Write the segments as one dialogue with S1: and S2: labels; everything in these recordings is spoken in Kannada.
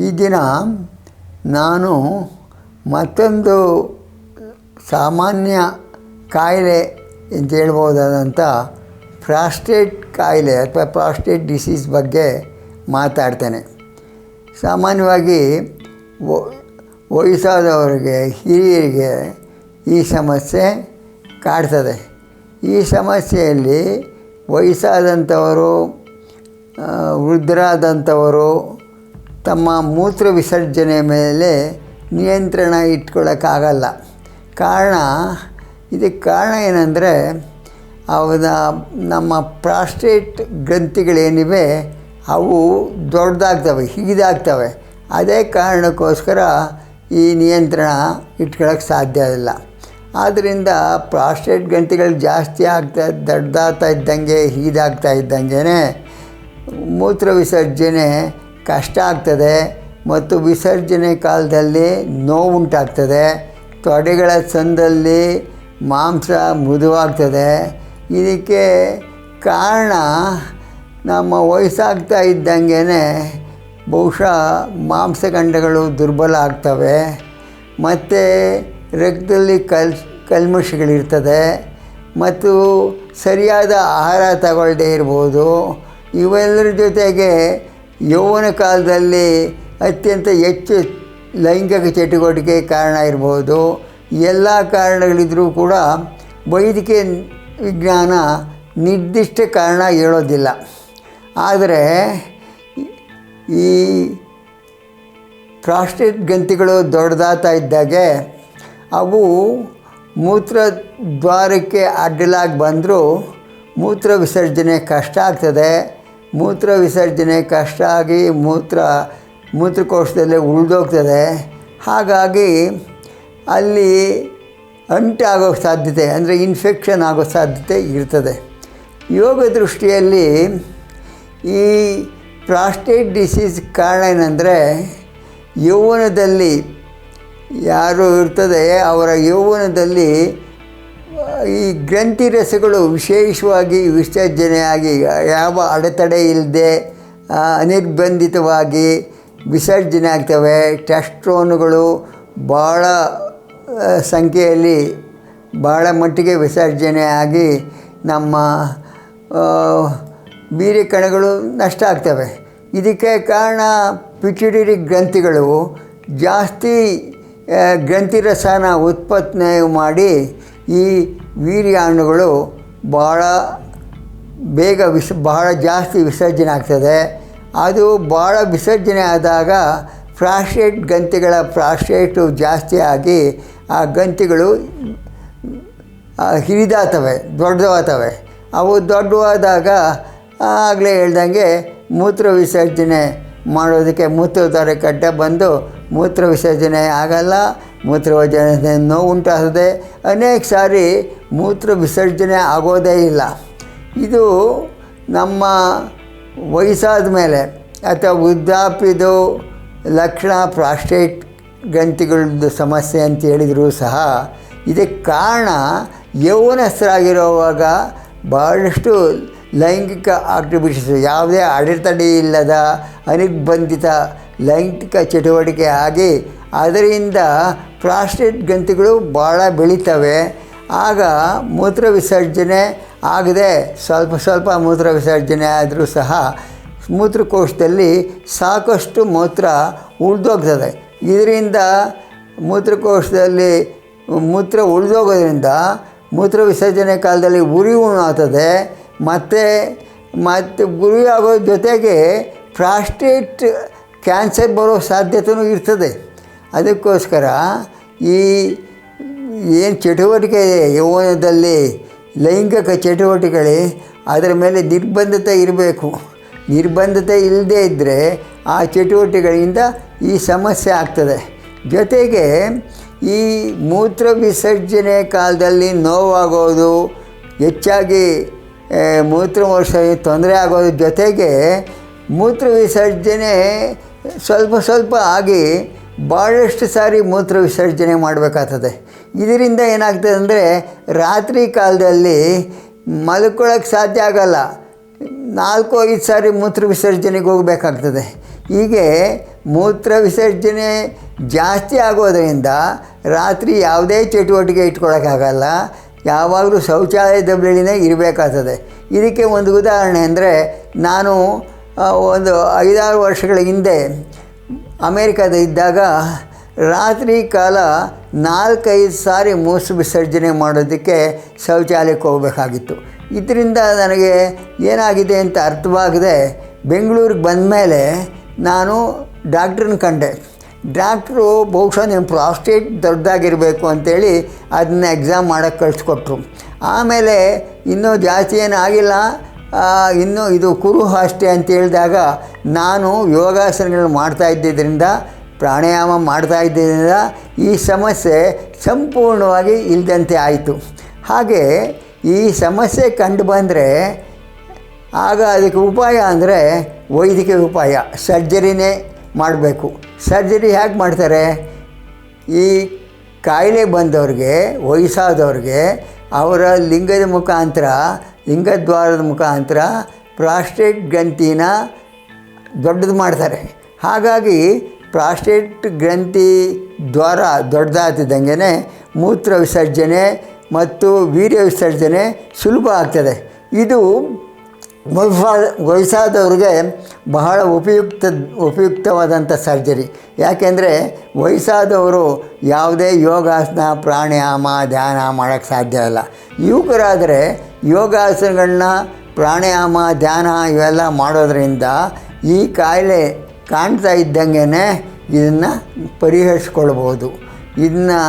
S1: ಈ ದಿನ ನಾನು ಮತ್ತೊಂದು ಸಾಮಾನ್ಯ ಕಾಯಿಲೆ ಅಂತ ಹೇಳ್ಬೋದಾದಂಥ ಪ್ರಾಸ್ಟೇಟ್ ಕಾಯಿಲೆ ಅಥವಾ ಪ್ರಾಸ್ಟೇಟ್ ಡಿಸೀಸ್ ಬಗ್ಗೆ ಮಾತಾಡ್ತೇನೆ. ಸಾಮಾನ್ಯವಾಗಿ ವಯಸ್ಸಾದವರಿಗೆ, ಹಿರಿಯರಿಗೆ ಈ ಸಮಸ್ಯೆ ಕಾಡ್ತದೆ. ಈ ಸಮಸ್ಯೆಯಲ್ಲಿ ವಯಸ್ಸಾದಂಥವರು ವೃದ್ಧರಾದಂಥವರು ತಮ್ಮ ಮೂತ್ರ ವಿಸರ್ಜನೆ ಮೇಲೆ ನಿಯಂತ್ರಣ ಇಟ್ಕೊಳ್ಳೋಕ್ಕಾಗಲ್ಲ. ಕಾರಣ, ಇದಕ್ಕೆ ಕಾರಣ ಏನಂದರೆ ಅವನ ನಮ್ಮ ಪ್ರಾಸ್ಟೇಟ್ ಗ್ರಂಥಿಗಳೇನಿವೆ, ಅವು ದೊಡ್ಡದಾಗ್ತವೆ, ಹಿಗಿದಾಗ್ತವೆ. ಅದೇ ಕಾರಣಕ್ಕೋಸ್ಕರ ಈ ನಿಯಂತ್ರಣ ಇಟ್ಕೊಳ್ಳೋಕ್ಕೆ ಸಾಧ್ಯ ಇಲ್ಲ. ಆದ್ದರಿಂದ ಪ್ರಾಸ್ಟೇಟ್ ಗ್ರಂಥಿಗಳು ಜಾಸ್ತಿ ಆಗ್ತಾ, ದೊಡ್ಡದಾಗ್ತಾ ಇದ್ದಂಗೆ ಹೀದಾಗ್ತಾ ಇದ್ದಂಗೆ ಮೂತ್ರ ವಿಸರ್ಜನೆ ಕಷ್ಟ ಆಗ್ತದೆ ಮತ್ತು ವಿಸರ್ಜನೆ ಕಾಲದಲ್ಲಿ ನೋವುಂಟಾಗ್ತದೆ ತೊಡೆಗಳ ಸಂದಲ್ಲಿ ಮಾಂಸ ಮೃದುವಾಗ್ತದೆ. ಇದಕ್ಕೆ ಕಾರಣ ನಮ್ಮ ವಯಸ್ಸಾಗ್ತಾ ಇದ್ದಂಗೆ ಬಹುಶಃ ಮಾಂಸಖಂಡಗಳು ದುರ್ಬಲ ಆಗ್ತವೆ. ಮತ್ತು ರಕ್ತದಲ್ಲಿ ಕಲ್, ಕಲ್ಮಶಗಳಿರ್ತದೆ. ಮತ್ತು ಸರಿಯಾದ ಆಹಾರ ತಗೊಳ್ಳದೇ ಇರ್ಬೋದು. ಇವೆಲ್ಲರ ಜೊತೆಗೆ ಯೌವನ ಕಾಲದಲ್ಲಿ ಅತ್ಯಂತ ಹೆಚ್ಚು ಲೈಂಗಿಕ ಚಟುವಟಿಕೆ ಕಾರಣ ಇರ್ಬೋದು. ಎಲ್ಲ ಕಾರಣಗಳಿದ್ದರೂ ಕೂಡ ವೈದ್ಯಕೀಯ ವಿಜ್ಞಾನ ನಿರ್ದಿಷ್ಟ ಕಾರಣ ಹೇಳೋದಿಲ್ಲ. ಆದರೆ ಈ ಪ್ರಾಸ್ಟೇಟ್ ಗ್ರಂಥಿಗಳು ದೊಡ್ಡದಾಗ್ತಾ ಇದ್ದಾಗೆ, ಅವು ಮೂತ್ರ ದ್ವಾರಕ್ಕೆ ಅಡ್ಡಲಾಗಿ ಬಂದರೂ ಮೂತ್ರ ವಿಸರ್ಜನೆ ಕಷ್ಟ ಆಗ್ತದೆ. ಮೂತ್ರ ವಿಸರ್ಜನೆ ಕಷ್ಟ ಆಗಿ ಮೂತ್ರ, ಮೂತ್ರಕೋಶದಲ್ಲೇ ಉಳಿದೋಗ್ತದೆ. ಹಾಗಾಗಿ ಅಲ್ಲಿ ಅಂಟಾಗೋ ಸಾಧ್ಯತೆ, ಅಂದರೆ ಇನ್ಫೆಕ್ಷನ್ ಆಗೋ ಸಾಧ್ಯತೆ ಇರ್ತದೆ. ಯೋಗ ದೃಷ್ಟಿಯಲ್ಲಿ ಈ ಪ್ರಾಸ್ಟೇಟ್ ಡಿಸೀಸ್ ಕಾರಣ ಏನಂದರೆ ಯೌವನದಲ್ಲಿ ಯಾರು ಇರ್ತದೆ, ಅವರ ಯೌವನದಲ್ಲಿ ಈ ಗ್ರಂಥಿ ರಸಗಳು ವಿಶೇಷವಾಗಿ ವಿಸರ್ಜನೆಯಾಗಿ ಯಾವ ಅಡೆತಡೆ ಇಲ್ಲದೆ ಅನಿರ್ಬಂಧಿತವಾಗಿ ವಿಸರ್ಜನೆ ಆಗ್ತವೆ. ಟೆಸ್ಟ್ರೋನುಗಳು ಭಾಳ ಸಂಖ್ಯೆಯಲ್ಲಿ ಭಾಳ ಮಟ್ಟಿಗೆ ವಿಸರ್ಜನೆ ಆಗಿ ನಮ್ಮ ಬೀರಿ ಕಣಗಳು ನಷ್ಟ ಆಗ್ತವೆ. ಇದಕ್ಕೆ ಕಾರಣ ಪಿಚಿಡಿರಿ ಗ್ರಂಥಿಗಳು. ಜಾಸ್ತಿ ಗ್ರಂಥಿರಸನ ಗ್ರಂಥಿ ರಸನ ಉತ್ಪತ್ತಿ ಮಾಡಿ ಈ ವೀರ್ಯಾಣುಗಳು ಭಾಳ ಬೇಗ ವಿಸ, ಬಹಳ ಜಾಸ್ತಿ ವಿಸರ್ಜನೆ ಆಗ್ತದೆ. ಅದು ಭಾಳ ವಿಸರ್ಜನೆ ಆದಾಗ ಪ್ರಾಸ್ಟೇಟ್ ಗಂತಿಗಳ ಪ್ರಾಸ್ಟೇಟು ಜಾಸ್ತಿ ಆಗಿ ಆ ಗಂತಿಗಳು ಹಿರಿದಾತವೆ ದೊಡ್ಡವಾತವೆ ಅವು ದೊಡ್ಡವಾದಾಗ ಆಗಲೇ ಹೇಳ್ದಂಗೆ ಮೂತ್ರ ವಿಸರ್ಜನೆ ಮಾಡೋದಕ್ಕೆ ಮೂತ್ರಧಾರೆ ಕಡ್ಡ ಬಂದು ಮೂತ್ರ ವಿಸರ್ಜನೆ ಆಗಲ್ಲ. ಮೂತ್ರ ವಿಸರ್ಜನೆ ನೋವು ಉಂಟಾಗ್ತದೆ ಅನೇಕ ಸಾರಿ ಮೂತ್ರ ವಿಸರ್ಜನೆ ಆಗೋದೇ ಇಲ್ಲ. ಇದು ನಮ್ಮ ವಯಸ್ಸಾದ ಮೇಲೆ ಅಥವಾ ವೃದ್ಧಾಪ್ಯದು ಲಕ್ಷಣ ಪ್ರಾಸ್ಟೇಟ್ ಗ್ರಂಥಿಗಳದ್ದು ಸಮಸ್ಯೆ ಅಂತ ಹೇಳಿದರೂ ಸಹ ಇದಕ್ಕೆ ಕಾರಣ ಯೌವನಸ್ಥರಾಗಿರುವಾಗ ಭಾಳಷ್ಟು ಲೈಂಗಿಕ ಆಕ್ಟಿವಿಟೀಸ್ ಯಾವುದೇ ಅಡೆತಡೆ ಇಲ್ಲದ ಅನಿರ್ಬಂಧಿತ ಲೈಂಗಿಕ ಚಟುವಟಿಕೆ ಆಗಿ ಅದರಿಂದ ಪ್ರಾಸ್ಟೇಟ್ ಗಂತಿಗಳು ಭಾಳ ಬೆಳೀತವೆ. ಆಗ ಮೂತ್ರ ವಿಸರ್ಜನೆ ಆಗದೆ ಸ್ವಲ್ಪ ಸ್ವಲ್ಪ ಮೂತ್ರ ವಿಸರ್ಜನೆ ಆದರೂ ಸಹ ಮೂತ್ರಕೋಶದಲ್ಲಿ ಸಾಕಷ್ಟು ಮೂತ್ರ ಉಳಿದೋಗ್ತದೆ. ಇದರಿಂದ ಮೂತ್ರಕೋಶದಲ್ಲಿ ಮೂತ್ರ ಉಳಿದೋಗೋದ್ರಿಂದ ಮೂತ್ರ ವಿಸರ್ಜನೆ ಕಾಲದಲ್ಲಿ ಉರಿ ಆಗ್ತದೆ ಮತ್ತು ಮತ್ತು ಗುರಿಯಾಗೋ ಜೊತೆಗೆ ಪ್ರಾಸ್ಟೇಟ್ ಕ್ಯಾನ್ಸರ್ ಬರೋ ಸಾಧ್ಯತೆಯೂ ಇರ್ತದೆ. ಅದಕ್ಕೋಸ್ಕರ ಈ ಏನು ಚಟುವಟಿಕೆ ಯೌವನದಲ್ಲಿ ಲೈಂಗಿಕ ಚಟುವಟಿಕೆಗಳು ಅದರ ಮೇಲೆ ನಿರ್ಬಂಧತೆ ಇರಬೇಕು. ನಿರ್ಬಂಧತೆ ಇಲ್ಲದೇ ಇದ್ದರೆ ಆ ಚಟುವಟಿಕೆಗಳಿಂದ ಈ ಸಮಸ್ಯೆ ಆಗ್ತದೆ. ಜೊತೆಗೆ ಈ ಮೂತ್ರ ವಿಸರ್ಜನೆ ಕಾಲದಲ್ಲಿ ನೋವಾಗೋದು, ಹೆಚ್ಚಾಗಿ ಮೂತ್ರ ತೊಂದರೆ ಆಗೋದು ಜೊತೆಗೆ ಮೂತ್ರ ವಿಸರ್ಜನೆ ಸ್ವಲ್ಪ ಸ್ವಲ್ಪ ಆಗಿ ಭಾಳಷ್ಟು ಸಾರಿ ಮೂತ್ರ ವಿಸರ್ಜನೆ ಮಾಡಬೇಕಾಗ್ತದೆ. ಇದರಿಂದ ಏನಾಗ್ತದೆ ಅಂದರೆ ರಾತ್ರಿ ಕಾಲದಲ್ಲಿ ಮಲ್ಕೊಳ್ಳೋಕ್ಕೆ ಸಾಧ್ಯ ಆಗಲ್ಲ. ನಾಲ್ಕು ಐದು ಸಾರಿ ಮೂತ್ರ ವಿಸರ್ಜನೆಗೆ ಹೋಗಬೇಕಾಗ್ತದೆ. ಹೀಗೆ ಮೂತ್ರ ವಿಸರ್ಜನೆ ಜಾಸ್ತಿ ಆಗೋದರಿಂದ ರಾತ್ರಿ ಯಾವುದೇ ಚಟುವಟಿಕೆ ಇಟ್ಕೊಳ್ಳೋಕ್ಕಾಗಲ್ಲ ಯಾವಾಗಲೂ ಶೌಚಾಲಯದ ಬಳಿನೇ ಇರಬೇಕಾಗ್ತದೆ. ಇದಕ್ಕೆ ಒಂದು ಉದಾಹರಣೆ ಅಂದರೆ ನಾನು ಒಂದು ಐದಾರು ವರ್ಷಗಳ ಹಿಂದೆ ಅಮೇರಿಕಾದ ಇದ್ದಾಗ ರಾತ್ರಿ ಕಾಲ ನಾಲ್ಕೈದು ಸಾರಿ ಮೂಸು ವಿಸರ್ಜನೆ ಮಾಡೋದಕ್ಕೆ ಶೌಚಾಲಯಕ್ಕೆ ಹೋಗಬೇಕಾಗಿತ್ತು. ಇದರಿಂದ ನನಗೆ ಏನಾಗಿದೆ ಅಂತ ಅರ್ಥವಾಗದೆ ಬೆಂಗಳೂರಿಗೆ ಬಂದ ಮೇಲೆ ನಾನು ಡಾಕ್ಟ್ರನ್ನ ಕಂಡೆ. ಡಾಕ್ಟ್ರು ಬಹುಶಃ ನಿಮ್ಮ ಪ್ರಾಸ್ಟೇಟ್ ದೊಡ್ಡದಾಗಿರಬೇಕು ಅಂತೇಳಿ ಅದನ್ನ ಎಕ್ಸಾಮ್ ಮಾಡೋಕ್ಕೆ ಕಳಿಸ್ಕೊಟ್ರು. ಆಮೇಲೆ ಇನ್ನೂ ಜಾಸ್ತಿ ಏನು ಆಗಿಲ್ಲ. ಇನ್ನು ಇದು ಕುರು ಅಷ್ಟೇ ಅಂತ ಹೇಳಿದಾಗ ನಾನು ಯೋಗಾಸನಗಳನ್ನು ಮಾಡ್ತಾ ಇದ್ದಿದ್ದರಿಂದ, ಪ್ರಾಣಾಯಾಮ ಮಾಡ್ತಾ ಇದ್ದಿದ್ದರಿಂದ ಈ ಸಮಸ್ಯೆ ಸಂಪೂರ್ಣವಾಗಿ ಇಲ್ಲದಂತೆ ಆಯಿತು. ಹಾಗೆ ಈ ಸಮಸ್ಯೆ ಕಂಡು ಬಂದರೆ ಆಗ ಅದಕ್ಕೆ ಉಪಾಯ ಅಂದರೆ ವೈದ್ಯಕೀಯ ಉಪಾಯ, ಸರ್ಜರಿನೇ ಮಾಡಬೇಕು. ಸರ್ಜರಿ ಹೇಗೆ ಮಾಡ್ತಾರೆ? ಈ ಕಾಯಿಲೆ ಬಂದವ್ರಿಗೆ, ವಯಸ್ಸಾದವ್ರಿಗೆ ಅವರ ಲಿಂಗದ ಮುಖಾಂತರ ಲಿಂಗದ್ವಾರದ ಮುಖಾಂತರ ಪ್ರಾಸ್ಟೇಟ್ ಗ್ರಂಥಿನ ದೊಡ್ಡದು ಮಾಡ್ತಾರೆ. ಹಾಗಾಗಿ ಪ್ರಾಸ್ಟೇಟ್ ಗ್ರಂಥಿ ದ್ವಾರ ದೊಡ್ಡದಾಗ್ತಿದ್ದಂಗೆ ಮೂತ್ರ ವಿಸರ್ಜನೆ ಮತ್ತು ವೀರ್ಯ ವಿಸರ್ಜನೆ ಸುಲಭ ಆಗ್ತದೆ. ಇದು ವಯಸ್ಸಾದ ವಯಸ್ಸಾದವ್ರಿಗೆ ಬಹಳ ಉಪಯುಕ್ತ, ಉಪಯುಕ್ತವಾದಂಥ ಸರ್ಜರಿ. ಯಾಕೆಂದರೆ ವಯಸ್ಸಾದವರು ಯಾವುದೇ ಯೋಗಾಸನ, ಪ್ರಾಣಾಯಾಮ, ಧ್ಯಾನ ಮಾಡೋಕ್ಕೆ ಸಾಧ್ಯ ಯುವಕರಾದರೆ ಯೋಗಾಸನಗಳನ್ನ, ಪ್ರಾಣಾಯಾಮ, ಧ್ಯಾನ ಇವೆಲ್ಲ ಮಾಡೋದ್ರಿಂದ ಈ ಕಾಯಿಲೆ ಕಾಣ್ತಾ ಇದ್ದಂಗೆ ಇದನ್ನು ಪರಿಹರಿಸ್ಕೊಳ್ಬೋದು. ಇದನ್ನು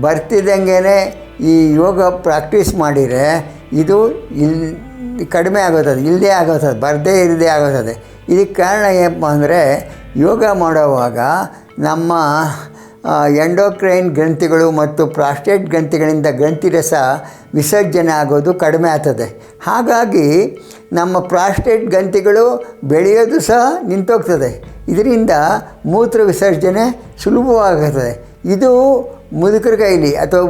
S1: ಬರ್ತಿದ್ದಂಗೆ ಈ ಯೋಗ ಪ್ರಾಕ್ಟೀಸ್ ಮಾಡಿದರೆ ಇದು ಇಲ್ಲಿ ಕಡಿಮೆ ಆಗುತ್ತದೆ ಇಲ್ಲದೇ ಆಗುತ್ತದೆ ಬರದೇ ಇರದೇ ಆಗುತ್ತದೆ ಇದಕ್ಕೆ ಕಾರಣ ಏನಪ್ಪ ಅಂದರೆ ಯೋಗ ಮಾಡುವಾಗ ನಮ್ಮ ಎಂಡೋಕ್ರೈನ್ ಗ್ರಂಥಿಗಳು ಮತ್ತು ಪ್ರಾಸ್ಟೇಟ್ ಗ್ರಂಥಿಗಳಿಂದ ಗ್ರಂಥಿರಸ ವಿಸರ್ಜನೆ ಆಗೋದು ಕಡಿಮೆ ಆಗ್ತದೆ. ಹಾಗಾಗಿ ನಮ್ಮ ಪ್ರಾಸ್ಟೇಟ್ ಗ್ರಂಥಿಗಳು ಬೆಳೆಯೋದು ಸಹ ನಿಂತೋಗ್ತದೆ. ಇದರಿಂದ ಮೂತ್ರ ವಿಸರ್ಜನೆ ಸುಲಭವಾಗುತ್ತದೆ ಇದು ಮುದುಕರ ಕೈಲಿ ಅಥವಾ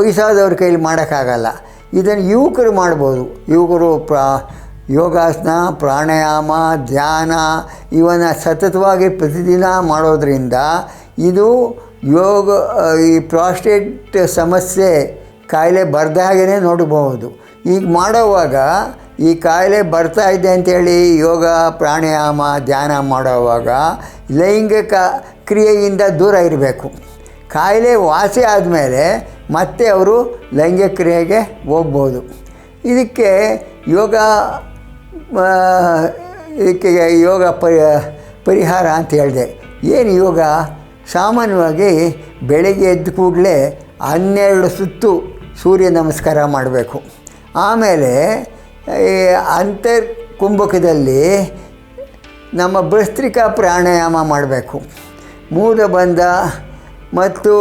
S1: ವಯಸ್ಸಾದವ್ರ ಕೈಲಿ ಮಾಡೋಕ್ಕಾಗಲ್ಲ. ಇದನ್ನು ಯುವಕರು ಮಾಡ್ಬೋದು. ಯುವಕರು ಪ್ರಾ, ಯೋಗಾಸನ, ಪ್ರಾಣಾಯಾಮ, ಧ್ಯಾನ, ಇವನ್ನು ಸತತವಾಗಿ ಪ್ರತಿದಿನ ಮಾಡೋದರಿಂದ ಇದು ಯೋಗ ಈ ಪ್ರಾಸ್ಟೇಟ್ ಸಮಸ್ಯೆ ಕಾಯಿಲೆ ಬರ್ದ ಹಾಗೇ ನೋಡಬಹುದು ಈಗ ಮಾಡೋವಾಗ ಈ ಕಾಯಿಲೆ ಬರ್ತಾ ಇದೆ ಅಂಥೇಳಿ ಯೋಗ, ಪ್ರಾಣಾಯಾಮ, ಧ್ಯಾನ ಮಾಡೋವಾಗ ಲೈಂಗಿಕ ಕ್ರಿಯೆಯಿಂದ ದೂರ ಇರಬೇಕು. ಕಾಯಿಲೆ ವಾಸಿ ಆದಮೇಲೆ ಮತ್ತೆ ಅವರು ಲೈಂಗಿಕ ಕ್ರಿಯೆಗೆ ಹೋಗ್ಬೋದು. ಇದಕ್ಕೆ ಯೋಗ ಇದಕ್ಕೆ ಯೋಗ ಪರಿ, ಪರಿಹಾರ ಅಂತ ಹೇಳಿದೆ. ಏನು ಯೋಗ? ಸಾಮಾನ್ಯವಾಗಿ ಬೆಳಿಗ್ಗೆ ಎದ್ದ ಕೂಡಲೇ ಹನ್ನೆರಡು ಸುತ್ತು ಸೂರ್ಯ ನಮಸ್ಕಾರ ಮಾಡಬೇಕು. ಆಮೇಲೆ ಈ ಅಂತರ್ ಕುಂಭಕದಲ್ಲಿ ನಮ್ಮ ಭಸ್ತ್ರಿಕಾ ಪ್ರಾಣಾಯಾಮ ಮಾಡಬೇಕು. ಮೂಲ ಬಂದ ಮತ್ತು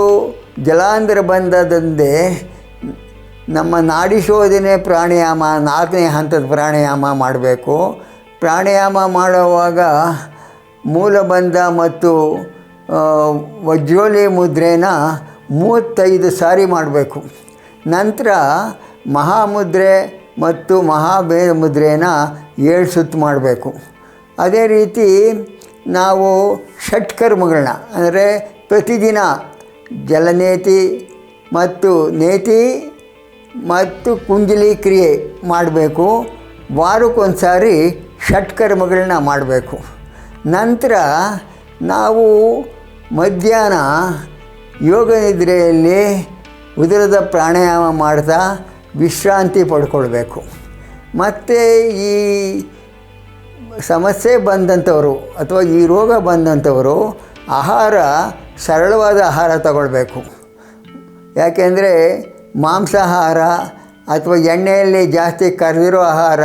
S1: ಜಲಾಂಧ್ರ ಬಂಧದಂದೇ ನಮ್ಮ ನಾಡಿ ಶೋಧನೆ ಪ್ರಾಣಾಯಾಮ, ನಾಲ್ಕನೇ ಹಂತದ ಪ್ರಾಣಾಯಾಮ ಮಾಡಬೇಕು. ಪ್ರಾಣಾಯಾಮ ಮಾಡುವಾಗ ಮೂಲಬಂಧ ಮತ್ತು ವಜ್ರೋಲಿ ಮುದ್ರೆನ ಮೂವತ್ತೈದು ಸಾರಿ ಮಾಡಬೇಕು. ನಂತರ ಮಹಾಮುದ್ರೆ ಮತ್ತು ಮಹಾಬೇ ಮುದ್ರೆನ ಏಳು ಸುತ್ತು ಮಾಡಬೇಕು. ಅದೇ ರೀತಿ ನಾವು ಷಟ್ಕರ್ಮಗಳನ್ನ ಅಂದರೆ ಪ್ರತಿದಿನ ಜಲನೇತಿ ಮತ್ತು ನೇತಿ ಮತ್ತು ಕುಂಜಲಿ ಕ್ರಿಯೆ ಮಾಡಬೇಕು. ವಾರಕ್ಕೊಂದು ಸಾರಿ ಷಟ್ಕರ್ಮಗಳನ್ನ ಮಾಡಬೇಕು. ನಂತರ ನಾವು ಮಧ್ಯಾಹ್ನ ಯೋಗ ನಿದ್ರೆಯಲ್ಲಿ ಉದರದ ಪ್ರಾಣಾಯಾಮ ಮಾಡ್ತಾ ವಿಶ್ರಾಂತಿ ಪಡ್ಕೊಳ್ಬೇಕು. ಮತ್ತು ಈ ಸಮಸ್ಯೆ ಬಂದಂಥವರು ಅಥವಾ ಈ ರೋಗ ಬಂದಂಥವರು ಆಹಾರ, ಸರಳವಾದ ಆಹಾರ ತಗೊಳ್ಬೇಕು. ಯಾಕೆಂದರೆ ಮಾಂಸಾಹಾರ ಅಥವಾ ಎಣ್ಣೆಯಲ್ಲಿ ಜಾಸ್ತಿ ಕರೆದಿರೋ ಆಹಾರ,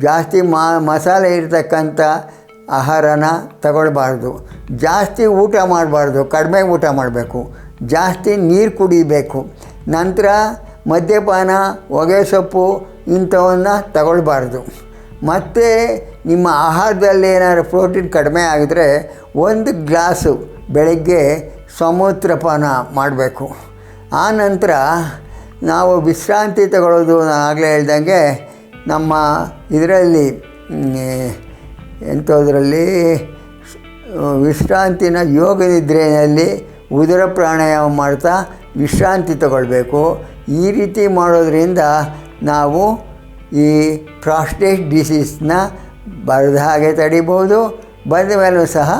S1: ಜಾಸ್ತಿ ಮಾ, ಮಸಾಲೆ ಇರತಕ್ಕಂಥ ಆಹಾರನ ತಗೊಳ್ಬಾರ್ದು. ಜಾಸ್ತಿ ಊಟ ಮಾಡಬಾರ್ದು, ಕಡಿಮೆ ಊಟ ಮಾಡಬೇಕು. ಜಾಸ್ತಿ ನೀರು ಕುಡಿಬೇಕು. ನಂತರ ಮದ್ಯಪಾನ, ಹೊಗೆ ಸೊಪ್ಪು ಇಂಥವನ್ನು ತಗೊಳ್ಬಾರ್ದು. ಮತ್ತು ನಿಮ್ಮ ಆಹಾರದಲ್ಲಿ ಏನಾದ್ರು ಪ್ರೋಟೀನ್ ಕಡಿಮೆ ಆಗಿದ್ರೆ ಒಂದು ಗ್ಲಾಸು ಬೆಳಗ್ಗೆ ಸಮೂತ್ರಪಾನ ಮಾಡಬೇಕು. ಆ ನಂತರ ನಾವು ವಿಶ್ರಾಂತಿ ತಗೊಳ್ಳೋದು ನಾನು ಆಗಲೇ ಹೇಳ್ದಂಗೆ ನಮ್ಮ ಇದರಲ್ಲಿ ಎಂಥದ್ರಲ್ಲಿ ವಿಶ್ರಾಂತಿನ ಯೋಗ ನಿದ್ರೆಯಲ್ಲಿ ಉದರ ಪ್ರಾಣಾಯಾಮ ಮಾಡ್ತಾ ವಿಶ್ರಾಂತಿ ತಗೊಳ್ಬೇಕು. ಈ ರೀತಿ ಮಾಡೋದ್ರಿಂದ ನಾವು ಈ ಪ್ರಾಸ್ಟೇಟ್ ಡಿಸೀಸ್ನ ಬರದ ಹಾಗೆ ತಡಿಬೋದು. ಬಂದ ಮೇಲೂ ಸಹ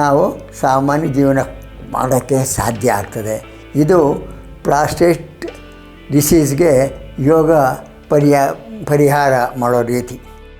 S1: ನಾವು ಸಾಮಾನ್ಯ ಜೀವನ ಮಾಡೋಕ್ಕೆ ಸಾಧ್ಯ ಆಗ್ತದೆ. ಇದು ಪ್ರಾಸ್ಟೇಟ್ ಡಿಸೀಸ್ಗೆ ಯೋಗ ಪರಿಹಾರ ಮಾಡೋ ರೀತಿ.